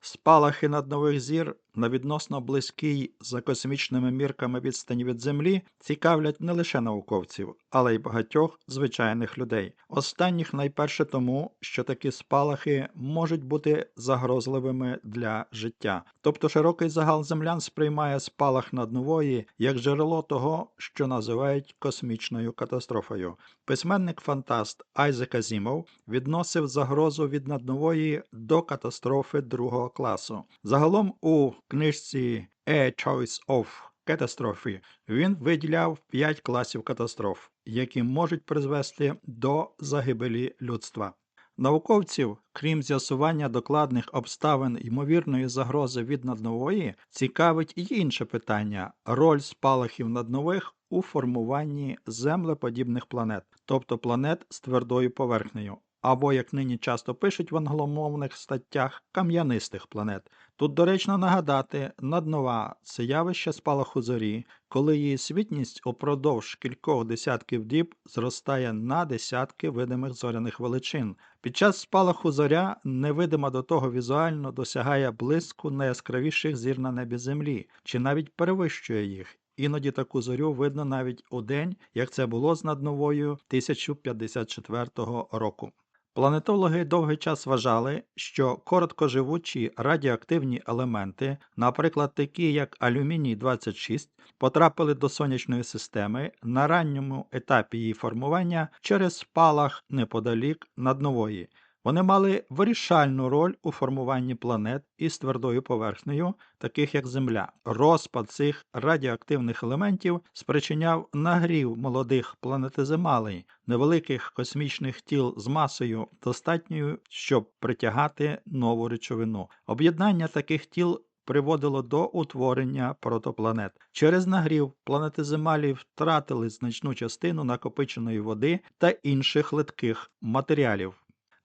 Спалахи наднових зір на відносно близькій за космічними мірками відстані від Землі цікавлять не лише науковців, але й багатьох звичайних людей. Останніх найперше тому, що такі спалахи можуть бути загрозливими для життя. Тобто широкий загал землян сприймає спалах наднової як джерело того, що називають космічною катастрофою. Письменник фантаст Айзек Азімов відносив загрозу від наднової до катастрофи другого класу. Загалом у книжці A Choice of Catastrophe він виділяв п'ять класів катастроф, які можуть призвести до загибелі людства. Науковців, крім з'ясування докладних обставин ймовірної загрози від наднової, цікавить і інше питання роль спалахів наднових у формуванні землеподібних планет, тобто планет з твердою поверхнею, або, як нині часто пишуть в англомовних статтях, кам'янистих планет. Тут доречно нагадати, наднова це явище спалаху зорі, коли її світність упродовж кількох десятків діб зростає на десятки видимих зоряних величин. Під час спалаху зоря, невидима до того візуально, досягає блиску найяскравіших зір на небі Землі, чи навіть перевищує їх. Іноді таку зорю видно навіть у день, як це було з надновою 1054 року. Планетологи довгий час вважали, що короткоживучі радіоактивні елементи, наприклад, такі як алюміній 26, потрапили до сонячної системи на ранньому етапі її формування через спалах неподалік наднової. Вони мали вирішальну роль у формуванні планет із твердою поверхнею, таких як Земля. Розпад цих радіоактивних елементів спричиняв нагрів молодих планетиземалей, невеликих космічних тіл з масою, достатньою, щоб притягати нову речовину. Об'єднання таких тіл приводило до утворення протопланет. Через нагрів планетиземалі втратили значну частину накопиченої води та інших литких матеріалів.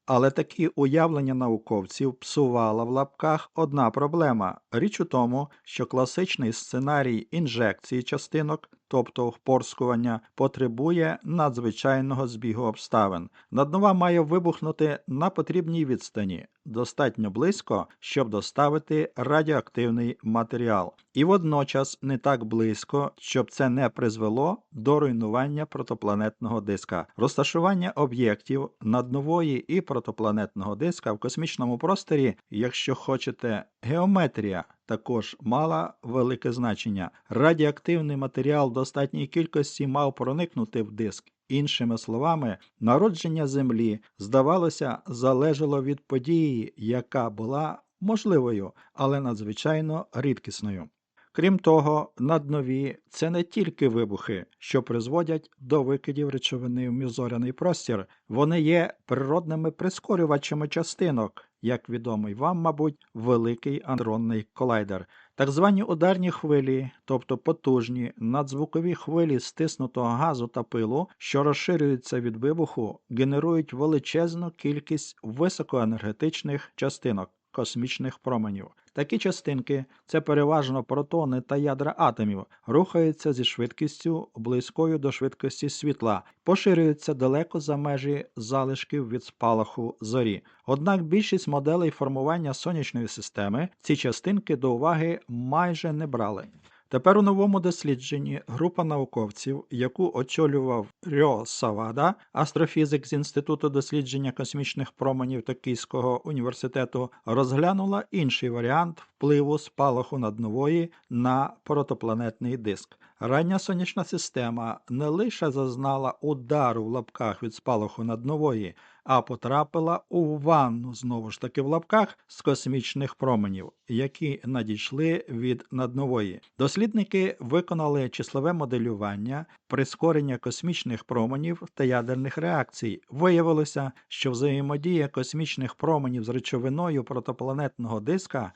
Але такі уявлення науковців псувала в лапках одна проблема. Річ у тому, що класичний сценарій інжекції частинок, тобто впорскування, потребує надзвичайного збігу обставин. Наднова має вибухнути на потрібній відстані, достатньо близько, щоб доставити радіоактивний матеріал, і водночас не так близько, щоб це не призвело до руйнування протопланетного диска. Розташування об'єктів наднової і протопланетного диска в космічному просторі, якщо хочете, геометрія. Також мала велике значення. Радіоактивний матеріал в достатній кількості мав проникнути в диск. Іншими словами, народження Землі, здавалося, залежало від події, яка була можливою, але надзвичайно рідкісною. Крім того, наднові це не тільки вибухи, що призводять до викидів речовини в міжзоряний простір, вони є природними прискорювачами частинок, як відомий вам, мабуть, великий андронний колайдер. Так звані ударні хвилі, тобто потужні надзвукові хвилі стиснутого газу та пилу, що розширюються від вибуху, генерують величезну кількість високоенергетичних частинок космічних променів. Такі частинки, це переважно протони та ядра атомів, рухаються зі швидкістю близькою до швидкості світла, поширюються далеко за межі залишків від спалаху зорі. Однак більшість моделей формування сонячної системи ці частинки до уваги майже не брали. Тепер у новому дослідженні група науковців, яку очолював Рьо Савада, астрофізик з Інституту дослідження космічних променів Токійського університету, розглянула інший варіант впливу спалаху наднової на протопланетний диск. Рання сонячна система не лише зазнала удару в лапках від спалаху наднової, а потрапила у ванну знову ж таки в лапках з космічних променів, які надійшли від наднової. Дослідники виконали числове моделювання, прискорення космічних променів та ядерних реакцій. Виявилося, що взаємодія космічних променів з речовиною протопланетного диска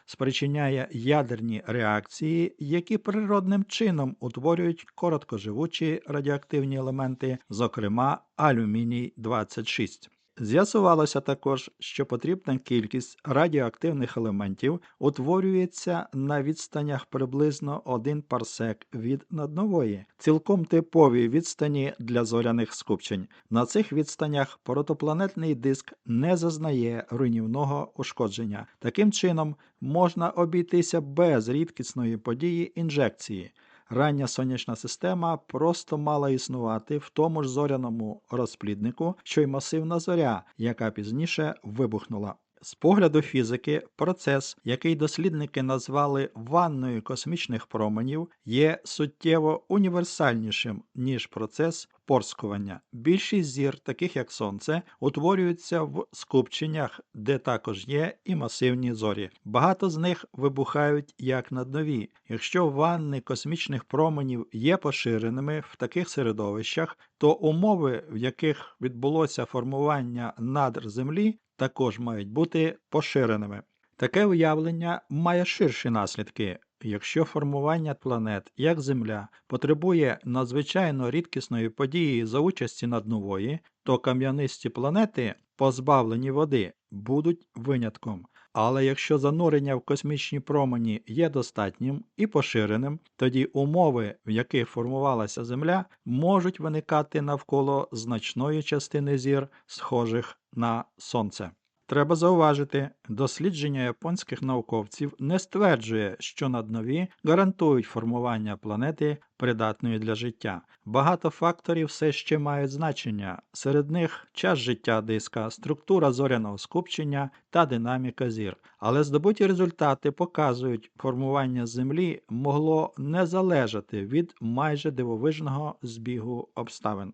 спричиняє ядерні реакції, які природним чином утворюють короткоживучі радіоактивні елементи, зокрема алюміній 26. З'ясувалося також, що потрібна кількість радіоактивних елементів утворюється на відстанях приблизно 1 парсек від наднової, цілком типові відстані для зоряних скупчень. На цих відстанях протопланетний диск не зазнає руйнівного ушкодження. Таким чином, можна обійтися без рідкісної події інжекції. Рання сонячна система просто мала існувати в тому ж зоряному розпліднику, що й масивна зоря, яка пізніше вибухнула. З погляду фізики, процес, який дослідники назвали ванною космічних променів, є суттєво універсальнішим, ніж процес впорскування. Більшість зір, таких як Сонце, утворюються в скупченнях, де також є і масивні зорі. Багато з них вибухають як наднові. Якщо ванни космічних променів є поширеними в таких середовищах, то умови, в яких відбулося формування надр Землі, також мають бути поширеними. Таке уявлення має ширші наслідки. Якщо формування планет, як Земля, потребує надзвичайно рідкісної події за участі наднової, то кам'янисті планети, позбавлені води, будуть винятком. Але якщо занурення в космічні промені є достатнім і поширеним, тоді умови, в яких формувалася Земля, можуть виникати навколо значної частини зір, схожих на Сонце. Треба зауважити, дослідження японських науковців не стверджує, що наднові гарантують формування планети придатної для життя. Багато факторів все ще мають значення, серед них час життя диска, структура зоряного скупчення та динаміка зір. Але здобуті результати показують, формування Землі могло не залежати від майже дивовижного збігу обставин.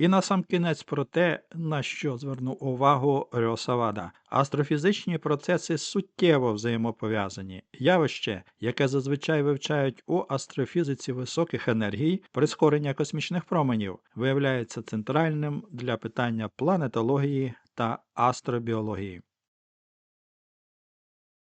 І насамкінець про те, на що звернув увагу Рьосавада. Астрофізичні процеси суттєво взаємопов'язані. Явище, яке зазвичай вивчають у астрофізиці високих енергій, прискорення космічних променів, виявляється центральним для питання планетології та астробіології.